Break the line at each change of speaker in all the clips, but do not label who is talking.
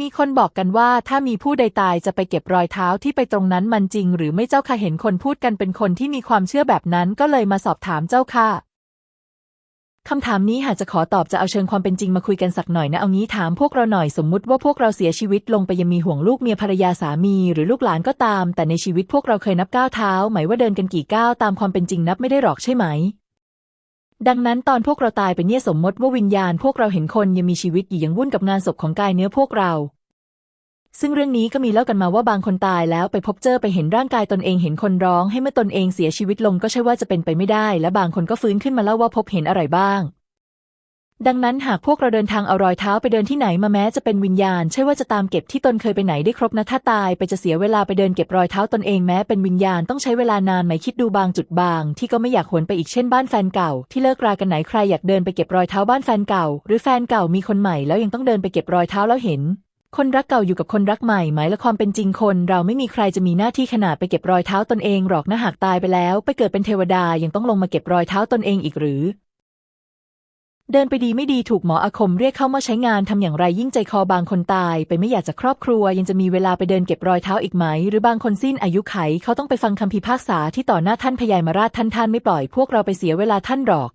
มีคนบอกกันว่าถ้ามีผู้ใดตายจะไปเก็บรอยเท้าที่ไปตรงนั้นมันจริง หรือไม่เจ้าค่ะเห็นคนพูดกันเป็นคนที่มีความเชื่อแบบนั้นก็เลยมาสอบถามเจ้าค่ะคำถามนี้หากจะขอตอบจะเอาเชิงความเป็นจริงมาคุยกันสักหน่อยนะเอางี้ถามพวกเราหน่อยสมมุติว่าพวกเราเสียชีวิตลงไปยังมีห่วงลูกเมียภรรยาสามีหรือลูกหลานก็ตาม แต่ในชีวิตพวกเราเคยนับก้าวเท้า หมายว่าเดินกันกี่ก้าวตามความเป็นจริงนับไม่ได้หรอกใช่ไหม ดังนั้นตอนพวกเราตายไปเนี่ยสมมติว่าวิญญาณพวกเราเห็นคนยังมีชีวิตอยู่ยังวุ่นกับงานศพของกายเนื้อพวกเรา ซึ่งเรื่องนี้ก็มีเล่ากันมาว่าบางคนตายแล้วไปพบเจอไปเห็นร่างกายตนเองเห็นคนร้องให้เมื่อตนเองเสียชีวิตลงก็ใช่ว่าจะเป็นไปไม่ได้ และบางคนก็ฟื้นขึ้นมาเล่าว่าพบเห็นอะไรบ้าง ดังนั้นหากพวกเราเดินทางเอารอยเท้าไปเดินที่ไหนมาแม้จะเป็นวิญญาณ ใช่ว่าจะตามเก็บที่ตนเคยไปไหนได้ครบนะถ้าตายไปจะเสียเวลาไปเดินเก็บรอยเท้าตนเองแม้เป็นวิญญาณต้องใช้เวลานานไหมคิดดูบางจุดบาง ที่ก็ไม่อยากหวนไปอีกเช่นบ้านแฟนเก่า ที่เลิกรากันไหนใครอยากเดินไปเก็บรอยเท้าบ้านแฟนเก่า หรือแฟนเก่ามีคนใหม่แล้วยังต้องเดินไปเก็บรอยเท้าแล้วเห็นคนรักเก่าอยู่กับคนรักใหม่หมและความเป็นจริงคนเราไม่มีใครจะมีหน้าที่ขนาดไปเก็บรอยเท้าตนเองหรอกนะหากตายไปแล้ว ไปเกิดเป็นเทวดายังต้องลงมาเก็บรอยเท้าตนเองอีกหรือ เดินไปดีไม่ดีถูกหมออาคมเรียกเข้ามาใช้งานทำอย่างไรยิ่งใจคอบางคนตาย ไปไม่อยากจะครอบครัว ยังจะมีเวลาไปเดินเก็บรอยเท้าอีกไหม หรือบางคนสิ้นอายุไข เขาต้องไปฟังคำพิพากษาที่ต่อหน้าท่านพญายมาราชท่านท่านไม่ปล่อยพวกเราไปเสียเวลาท่านหรอก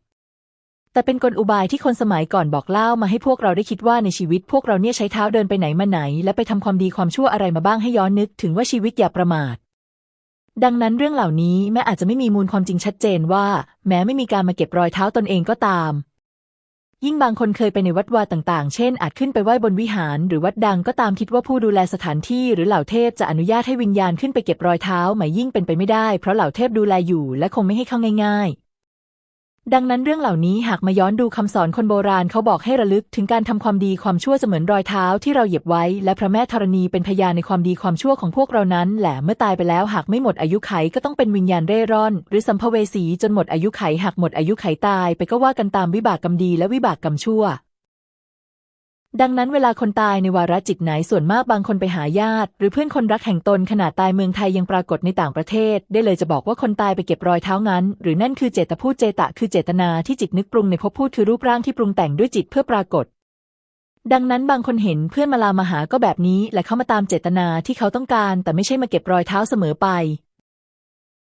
แต่เป็นกลอุบายที่คนสมัยก่อนบอกเล่ามาให้พวกเราได้คิดว่าในชีวิตพวกเราเนี่ยใช้เท้าเดินไปไหนมาไหน และไปทำความดีความชั่วอะไรมาบ้างให้ย้อนนึกถึงว่าชีวิตอย่าประมาทดังนั้นเรื่องเหล่านี้แม้อาจจะไม่มีมูลความจริงชัดเจนว่า แม้ไม่มีการมาเก็บรอยเท้าตนเองก็ตาม ยิ่งบางคนเคยไปในวัดวาต่างๆ เช่น อาจขึ้นไปไหว้บนวิหาร หรือวัดดังก็ตามคิดว่าผู้ดูแลสถานที่หรือเหล่าเทพจะอนุญาตให้วิญญาณขึ้นไปเก็บรอยเท้าหมายยิ่งเป็นไปไม่ได้ เพราะเหล่าเทพดูแลอยู่และคงไม่ให้เข้าง่าย ๆ ดังนั้นเรื่องเหล่านี้หากมาย้อนดูคำสอนคนโบราณเขาบอกให้ระลึกถึงการทำความดีความชั่วเสมือนรอยเท้าที่เราเหยียบไว้ และพระแม่ธรณีเป็นพยานในความดีความชั่วของพวกเรานั้น แหละเมื่อตายไปแล้วหากไม่หมดอายุไขก็ต้องเป็นวิญญาณเร่ร่อน หรือสัมภเวสีจนหมดอายุไขหากหมดอายุไขตาย ไปก็ว่ากันตามวิบากกรรมดีและวิบากกรรมชั่ว ดังนั้นเวลาคนตายในวาระจิตไหนส่วนมากบางคนไปหาญาติ หรือเพื่อนคนรักแห่งตนขนาดตายเมืองไทยยังปรากฏในต่างประเทศ ได้เลยจะบอกว่าคนตายไปเก็บรอยเท้างั้น หรือนั่นคือเจตพูดเจตะคือเจตนาที่จิตนึกปรุงในภพพูดคือรูปร่างที่ปรุงแต่งด้วยจิตเพื่อปรากฏ ดังนั้นบางคนเห็นเพื่อนมาลามาหาก็แบบนี้ และเขามาตามเจตนาที่เขาต้องการ แต่ไม่ใช่มาเก็บรอยเท้าเสมอไป